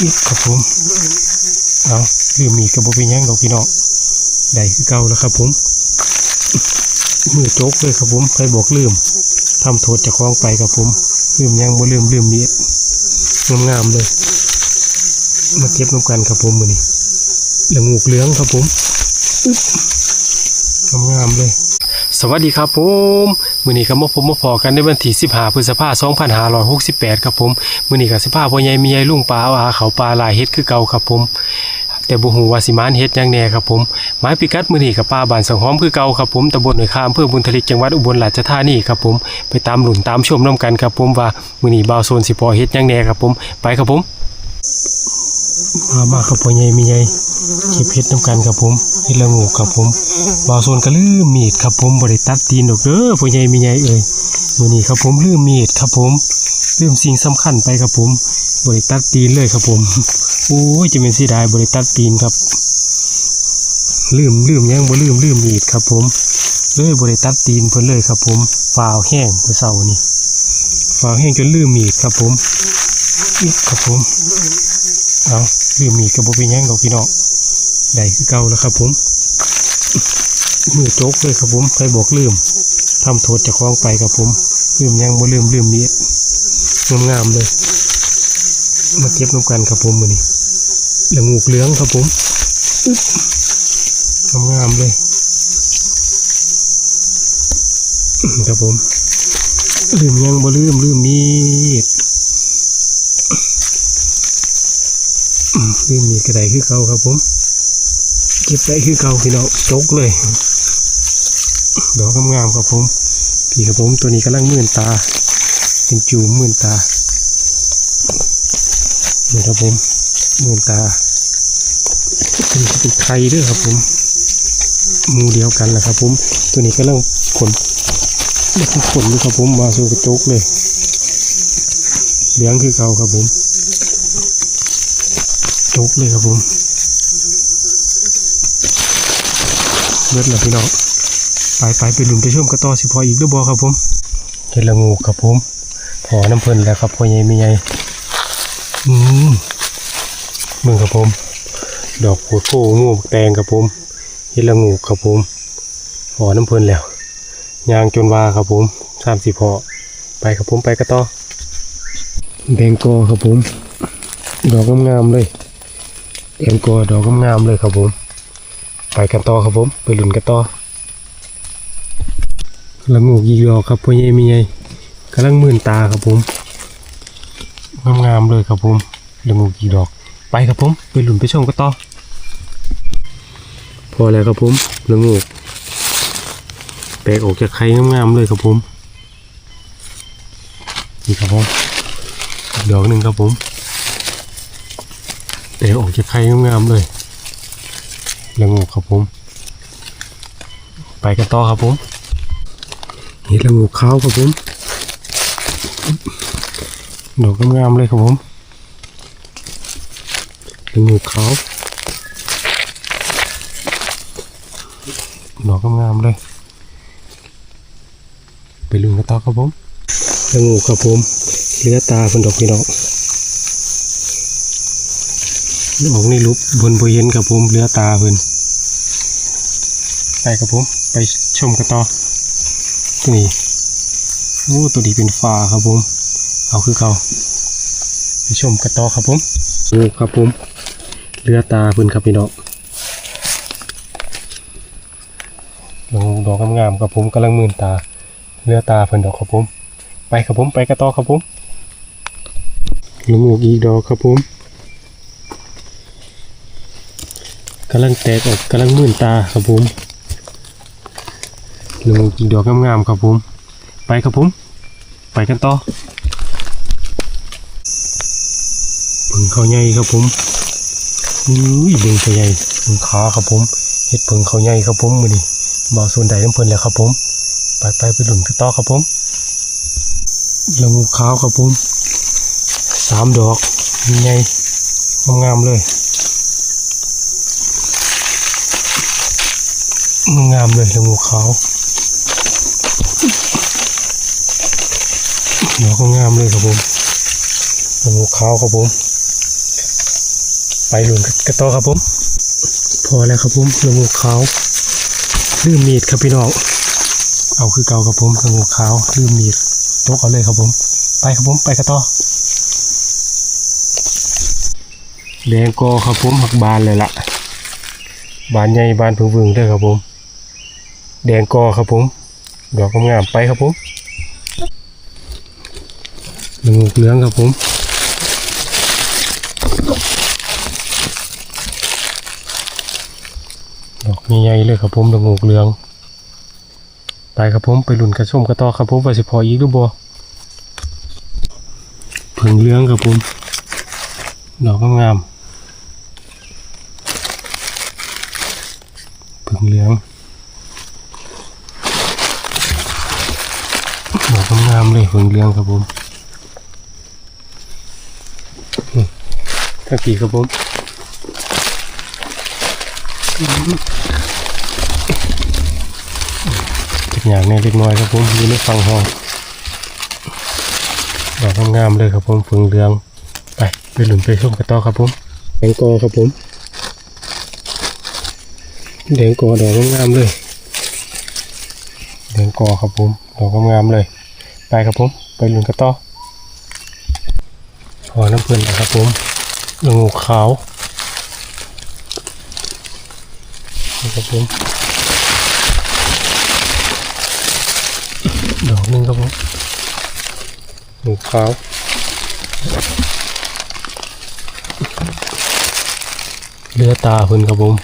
อิดครับผมเอาลืมมีกระบอกเป็นยังดอกพี่น้องได้คือเก่าแล้วครับผมมือโจกเลยครับผมใครบอกลืมทำโทษจะคล้องไปครับผม ลืมยังบ่ลืมลืมมีดงามๆเลย มาเก็บน้ำกันครับผมมือนี้เหลืองงูกเหลืองครับผมงามๆเลย สวัสดีครับผม มือนี้ครับมาผมมาพอกันในวันที่15พฤษภาคม2568ครับผมมือนี้กับ15พ่อใหญ่มีใหญ่ลุงปลาอาเขาปลาลายเฮ็ดคือเก่าครับผมแต่บ่ฮู้ว่าสิมานเฮ็ดหยังแน่ครับผมหมายพิกัดมื้อนี้กับป้าบ้านสังหอมคือเก่าครับผมตำบลหน่วยคามอำเภอบุญทลิกจังหวัดอุบลราชธานีครับผมไปตามหลุนตามชมน้กันครับผมว่ามื้อนี้บ่าวโซนสิพอเฮ็ดหยังแน่ครับผมไปครับผมมามาครับพ่อใหญ่มีใหญ่ เก็บเฮ็ดน้ำกันครับผมเฮ็ดละงูครับผมบ่าวโซนก็ลืมมีดครับผมบ่ได้ตัดตีนดอกเด้อพ่อใหญ่มีใหญ่เอ้ยมื้อนี้ครับผมลืมมีดครับผมลืมสิ่งสำคัญไปครับผมบ่ได้ตัดตีนเลยครับผมโอ้ยจะเป็นเสียดายบ่ได้ตัดตีนครับ ลืมลืมยังบ่ลืมลืมมีดครับผมเลยบ่ได้ตัดตีนเพิ่นเลยครับผมฝ่าวแห้งเมื่อเช้านี้ฝ่าวแห้งจนลืมมีดครับผมอิ๊ะครับผมเอาลืมมีดกระบอกเป็นหยังดอกพี่น้อง ได้คือเก่าแล้วครับผม มือโจกเลยครับผมใครบอกลืมทำโทษจะคล้องไปครับผม ลืมยังบ่ลืมลืมมีดงามๆเลย มาเก็บน้ำกันครับผมมือนี้เหลืองงูเหลืองครับผมงามๆเลย ครับผมลืมยังบ่ลืมลืมมีดลืมมีกระไดคือเกาครับผม เก็บได้คือเก่าพี่น้องจกเลย ดอกงามๆครับผม พี่ครับผมตัวนี้กำลังมื่นตา เป็นจูมมื่นตานี่ครับผมมื่นตาเป็นเป็นไข่ด้วยครับผมมูเดียวกันแหละครับ ผม ตัวนี้กำลังขนมันขนอยู่ครับผมมาสู่กระจกเลยเลี้ยงคือเก่าครับผมจกเลยครับผม เลือดแล้วพี่น้องไปไปไปหลุมไปชมกระต่อสิพออีกหรือบ่ครับผมเห็ดละงูครับผมพอน้ำเพลินแล้วครับพ่อใหญ่ไม่ใหญ่อืมมึงครับผม ดอกโพดโพงูแตงครับผมเห็ดละงูครับผมพอน้ำเพลินแล้วยางจนวาครับผมสามสี่พอไปครับผมไปกระต่อแบงกอครับผม ดอกงามๆเลยเตรียมกอดอกงามๆเลยครับผม ไปกันต่อครับผมไปลุ่นกันต่อละงูกยีดอกครับพ่อใหญ่มีไงกำลังมื่นตาครับผมงามๆเลยครับผมละงูกยีดอก ไปครับผมไปลุ่นไปชมกันต่อพอแล้วครับผมละงูกแตกออกจากไข่งามๆเลยครับผมนี่ครับผมดอกหนึ่งครับผมเตะออกจากไข่งามๆเลย ละงูครับผม ไปกันต่อครับผมเห็ดละงูขาวครับผมดอกงามๆเลยครับผมละงูขาวดอกงามๆเลย ไปลุงกันต่อครับผมละงูครับผมเหลือตาเป็นดอกพี่น้อง ออกนี่ลุบบนบเย็นกับผมเหลือตาเพิ่นไปกับผม ไปชมกันต่อตัวนี้โอ้ตัวนี้เป็นฟ้าครับผม เอาคือเขาไปชมกันต่อครับผมโอ้ครับผมเหลือตาเพิ่นครับพี่น้องดอกดอกงามๆครับผมกำลังมื่นตาเหลือตาเพิ่นดอกครับผม ไปครับผมไปกันต่อครับผมลงอกอีกดอกครับผม กำลังแตกออกกำลังมื่นตาครับผมหนึ่งดอกงามๆครับผม ไปครับผม ไปกันต่อเพิ่งเขาใหญ่ครับผมอุ้ยเบ่งเขาใหญ่เบิ่งขาครับผมเห็ดเพิ่งเขาใหญ่ครับผมมือนี่บ่าวส่วนใดน้ำเพิ่นแล้วครับผม ไปไปไปหลุมกันต่อครับผมลงขาวครับผมสามดอกใหญ่งามๆเลย งามเลยละงูขาวเดี๋ยวก็งามเลยครับผมละงูขาวครับผม ไปหลุนกระต่อครับผม พอแล้วครับผมกระงูขาวลืมมีดครับพี่น้อง เอาคือเก่าครับผมกระงูขาวลืมมีดตกเอาเลยครับผม ไปครับผมไปกระต่อแดงกอครับผมหักบานเลยละบานใหญ่บานผึ่งวึงเด้อครับผม แดงกอครับผม ดอกงามๆไปครับผมกระงูเหลืองครับผมดอกใหญ่ๆเลยครับผมดอกงูเหลืองไปครับผมไปหลุนกระส้มกระต่อครับผมว่าสิพออีกหรือบ่ผึ่งเหลืองครับผมดอกงามๆผึ่งเหลือง ดอก งามเลยผึ่งเหลืองครับผมตะกี้ครับผมเป็นอย่างนี้เล็กน้อยครับผมอยู่ในฟังห้องดอกงามเลยครับผมฝึงเรืองไปไปหลุนไปชมกันต่อครับผมแดงกอครับผมแดงกอดอกงามเลยแดงกอครับผมดอกงามเลย ไปครับผม ไปหลุนกันต่อพอน้ำเพลินนะครับผมลงูขาวนี่ครับผมดอกนึงครับผมหมูขาวเลือตาเพิ่นครับผม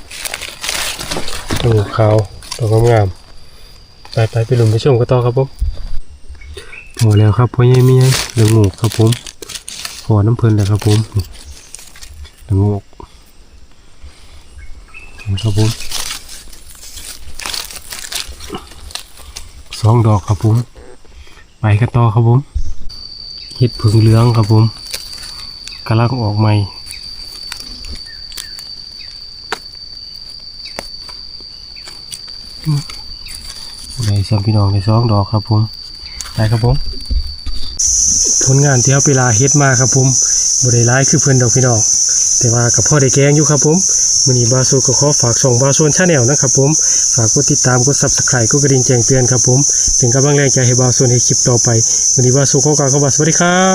หมูขาวดอกงามๆไปไปไปหลุมไปชมกันต่อครับผม พอแล้วครับพ่อใหญ่เมียเหลืองหมูครับผมพอน้ำเพลินแล้วครับผมเหลืองหมูครับผมสองดอกครับผมไปกันต่อครับผมเห็ดผึ่งเหลืองครับผมกำลังออกใหม่ได้สามพี่น้องได้สองดอกครับผมไปครับผม ลงานที่เอาเวลาเฮ็ดมาครับผมบริร้ายคือเพื่อนดอกพี่น้องแต่ว่ากับพ่อได้แกงอยู่ครับผมมือนี้บาโซก็ขอฝากส่งบาโซนชาแนลนะครับผมฝากกดติดตามกดซับสไครต์กดกระดิ่งแจ้งเตือนครับผมถึงกำลังแรงใจให้บาโซนให้คลิปต่อไปมือนี้บาโซขอกล่าวคำว่าสวัสดีครับ